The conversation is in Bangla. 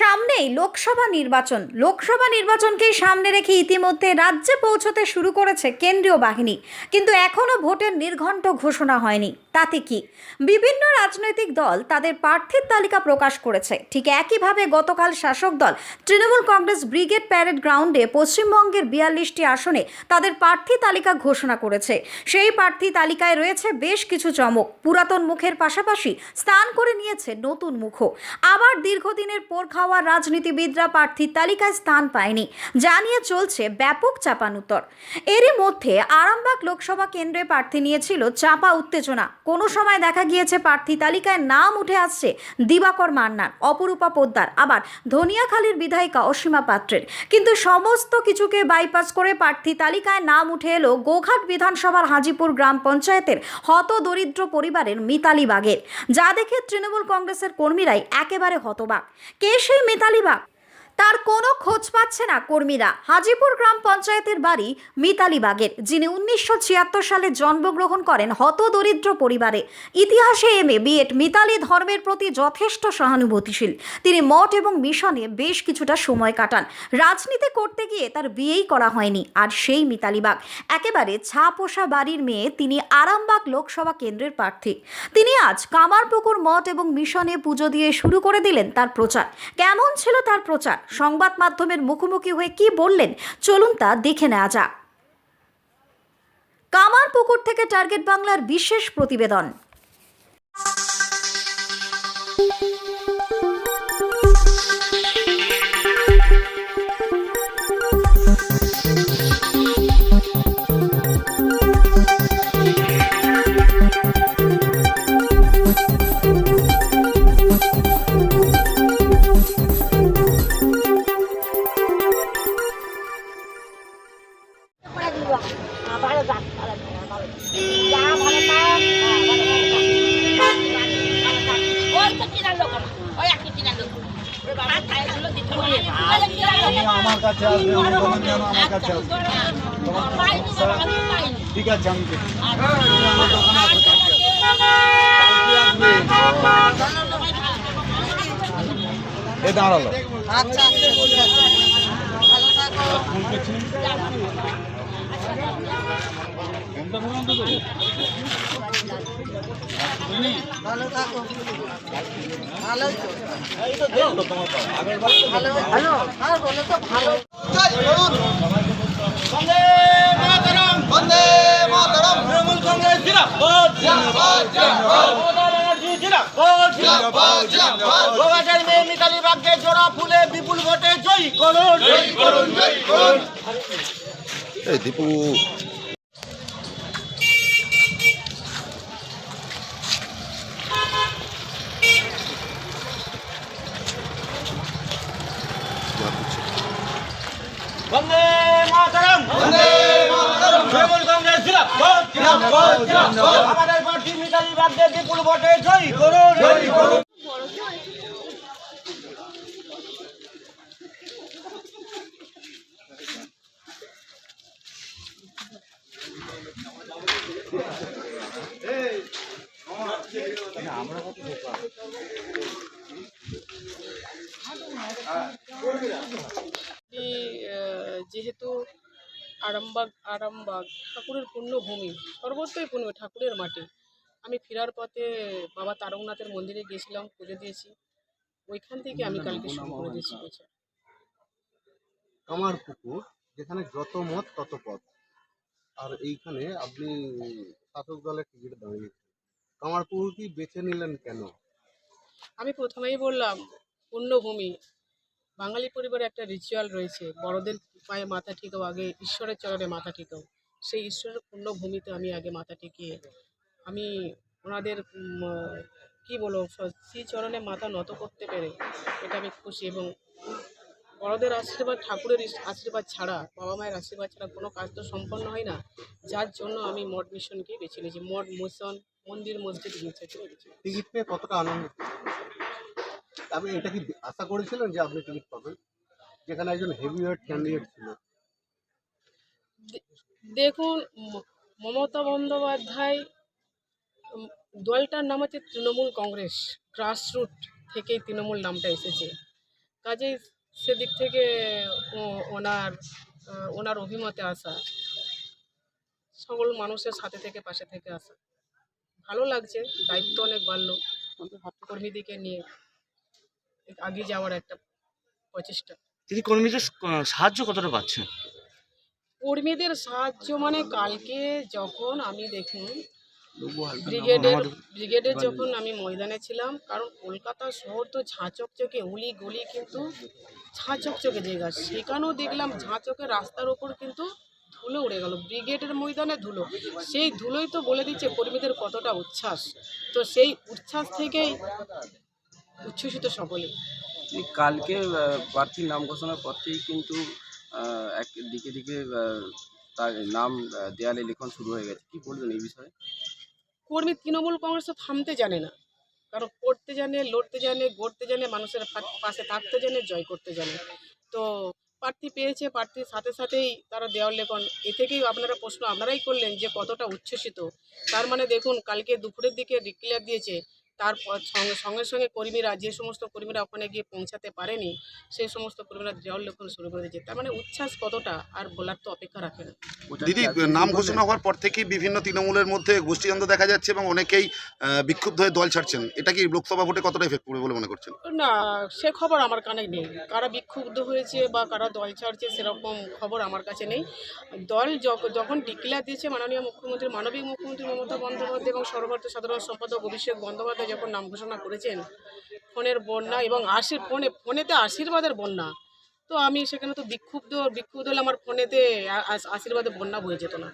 সামনেই লোকসভা নির্বাচন। লোকসভা নির্বাচনকেই সামনে রেখে ইতিমধ্যে রাজ্যে পৌঁছতে শুরু করেছে কেন্দ্রীয় বাহিনী। কিন্তু এখনও ভোটের নির্ঘণ্ট ঘোষণা হয়নি। তাতে কি? বিভিন্ন রাজনৈতিক দল তাদের প্রার্থীর তালিকা প্রকাশ করেছে। ঠিক একইভাবে গতকাল শাসক দল তৃণমূল কংগ্রেস ব্রিগেড প্যারেড গ্রাউন্ডে পশ্চিমবঙ্গের বিয়াল্লিশটি আসনে তাদের প্রার্থী তালিকা ঘোষণা করেছে। সেই প্রার্থী তালিকায় রয়েছে বেশ কিছু চমক। পুরাতন মুখের পাশাপাশি স্থান করে নিয়েছে নতুন মুখও। আবার দীর্ঘদিনের পর খাওয়া রাজনীতিবিদরা প্রার্থীর তালিকায় স্থান পায়নি। জানিয়ে চলছে ব্যাপক চাপানুতর এরই মধ্যে আরামবাগ লোকসভা কেন্দ্রে প্রার্থী নিয়েছিল চাপা উত্তেজনা। কোনো সময় দেখা গিয়েছে প্রার্থী তালিকায় নাম উঠে আসছে দিবাকর মান্নার অপরূপা পোদ্দার, আবার ধনিয়াখালীর বিধায়িকা অসীমা পাত্রের। কিন্তু সমস্ত কিছুকে বাইপাস করে প্রার্থী তালিকায় নাম উঠে এলো গোঘাট বিধানসভার হাজিপুর গ্রাম পঞ্চায়েতের হত দরিদ্র পরিবারের মিতালি বাগের। যা দেখে তৃণমূল কংগ্রেসের কর্মীরাই একেবারে হতবাক। কে সেই মিতালি বাগ? তার কোনো খোঁজ পাচ্ছে না কর্মীরা। হাজিপুর গ্রাম পঞ্চায়েতের বাড়ি মিতালি বাগের, যিনি উনিশশো ছিয়াত্তর সালে জন্মগ্রহণ করেন হত দরিদ্র পরিবারে। ইতিহাসে এম এ বিএড মিতালি ধর্মের প্রতি যথেষ্ট সহানুভূতিশীল। তিনি মঠ এবং মিশনে বেশ কিছুটা সময় কাটান। রাজনীতি করতে গিয়ে তার বিয়েই করা হয়নি, আর সেই মিতালি বাগ। একেবারে ছা পোষা বাড়ির মেয়ে, তিনি আরামবাগ লোকসভা কেন্দ্রের প্রার্থী। তিনি আজ কামারপুকুর মঠ এবং মিশনে পুজো দিয়ে শুরু করে দিলেন তার প্রচার। কেমন ছিল তার প্রচার? সংবাদ মাধ্যমের মুখোমুখি হয়ে কি বললেন, চলুন তা দেখে নেওয়া যাক। কামার পুকুর থেকে টার্গেট বাংলার বিশেষ প্রতিবেদন। কিনার তখন আমার। আমার কাছে আসবে। ঠিক আছে আমি আমার দাঁড়াল। আচ্ছা, মেয়ে মিতালি বাগকে জোড়া ফুলে বিপুল ভোটে জয়ী করুন। এই দীপু বন্দে মাতরম। বন্দে মাতরম। তৃণমূল কংগ্রেস আমাদের প্রার্থী মিতালি বাগকে বিপুল ভোটে জয়ী করুন। জয়ী করুন। এটি, আরামবাগ আরামবাগ ঠাকুরের পুণ্যভূমি সর্বত্রই পুণ্য ঠাকুরের মাটি। আমি ফেরার পথে বাবা তারকনাথের মন্দিরে গিয়েছিলাম পুজো দিয়েছি। ওইখান থেকে আমি কালকে শুরু করে দিয়েছি কামার পুকুর যেখানে যত মত তত পথ। আর এইখানে আপনি শাসক দলের টিকিট দাঁড়িয়েছেন। কামার পুকুর কি বেছে নিলেন কেন? আমি প্রথমেই বললাম পুণ্যভূমি। বাঙালি পরিবারে একটা রিচুয়াল রয়েছে, বড়দের পায়ে মাথা ঠেকাও, আগে ঈশ্বরের চরণে মাথা ঠেকাও। সেই ঈশ্বরের পুণ্যভূমিতে আমি আগে মাথা ঠেকিয়ে, আমি ওনাদের কি বলব, স- শ্রী চরণে মাথা নত করতে পেরে এটা আমি খুশি এবং বড়দের আশীর্বাদ, ঠাকুরের আশীর্বাদ ছাড়া, বাবা মায়ের আশীর্বাদ ছাড়া কোনো কাজ তো সম্পন্ন হয় না। যার জন্য আমি মঠ মিশনকেই বেছে নিয়েছি। মঠ মিশন মন্দির, মসজিদ মিশনকে কতটা আনন্দ আপনি এটা কি আশা করেছিলেন যে আপনি টিকিট পাবেন? যেখানে একজন হেভিওয়েট ক্যান্ডিডেট ছিল। দেখুন মমতা বন্দ্যোপাধ্যায় দলটার নাম হচ্ছে তৃণমূল কংগ্রেস গ্রাসরুট থেকেই তৃণমূল নামটা এসেছে। কাজেই সেদিক থেকে ও- ওনার আহ, ওনার অভিমতে আসা সকল মানুষের সাথে থেকে পাশে থেকে আসা। ভালো লাগছে দায়িত্ব অনেক বাড়লো। কর্মীদিকে নিয়ে। এগিয়ে যাওয়ার একটা প্রচেষ্টা। দিদি কর্মীদের সাহায্য কতটা পাচ্ছেন? কর্মীদের সাহায্য মানে কালকে যখন আমি দেখুন ব্রিগেডের ব্রিগেডের যখন আমি ময়দানে ছিলাম কারণ কলকাতা শহর তো ঝাঁচকচকে উলি গলি কিন্তু ঝাঁচকচকে জায়গা সেখানেও দেখলাম ঝাঁচকে রাস্তার ওপর কিন্তু ধুলো উড়ে গেল ব্রিগেডের ময়দানে ধুলো। সেই ধুলোই তো বলে দিচ্ছে কর্মীদের কতটা উচ্ছ্বাস। তো সেই উচ্ছ্বাস থেকেই উচ্ছ্বসিত সকলে কালকে প্রার্থীর নাম ঘোষণার পর থেকেই কিন্তু এক দিকে দিকে তার নাম দেয়ালে লেখন শুরু হয়ে গেছে। কি বলবেন এই বিষয়ে? কর্মী তৃণমূল কংগ্রেস তো থামতে জানে না। কারণ পড়তে জানে লড়তে জানে গড়তে জানে মানুষের পাশে থাকতে জানে জয় করতে জানে। তো প্রার্থী পেয়েছে প্রার্থীর সাথে সাথেই তারা দেওয়াল লেখন। এ থেকেই আপনারা প্রশ্ন আপনারাই করলেন যে কতটা উচ্ছ্বসিত। তার মানে দেখুন কালকে দুপুরের দিকে ডিক্লেয়ার দিয়েছে তারপর সঙ্গে সঙ্গে সঙ্গে কর্মীরা যে সমস্ত কর্মীরা ওখানে গিয়ে পৌঁছাতে পারেনি সেই সমস্ত কর্মীরা দেওয়াল লেখন শুরু করে দিয়েছে। তার মানে উচ্ছ্বাস কতটা? আর বলার তো অপেক্ষা রাখে না। দিদি নাম ঘোষণা হওয়ার পর থেকেই বিভিন্ন তৃণমূলের মধ্যে গোষ্ঠীদ্বন্দ্ব দেখা যাচ্ছে এবং অনেকেই বিক্ষুব্ধ হয়ে দল ছাড়ছেন। এটা কি লোকসভা ভোটে কতটা এফেক্ট করবে বলে মনে করছেন? না সে খবর আমার কানে নেই। কারা বিক্ষুব্ধ হয়েছে বা কারা দল ছাড়ছে সেরকম খবর আমার কাছে নেই। দল যখ- যখন ডিক্লেয়ার দিয়েছে মাননীয় মুখ্যমন্ত্রী মানবিক মুখ্যমন্ত্রী মমতা বন্দ্যোপাধ্যায় এবং সর্বভারতীয় সাধারণ সম্পাদক অভিষেক বন্দ্যোপাধ্যায় যখন নাম ঘোষণা করেছেন, ফোনের বন্যা এবং আশীর ফোনে, ফোনেতে আশীর্বাদের বন্যা। তো আমি সেখানে তো বিক্ষুব্ধ বিক্ষুব্ধ হলে আমার ফোনেতে আ- আ- আশীর্বাদের বন্যা বয়ে যেত না।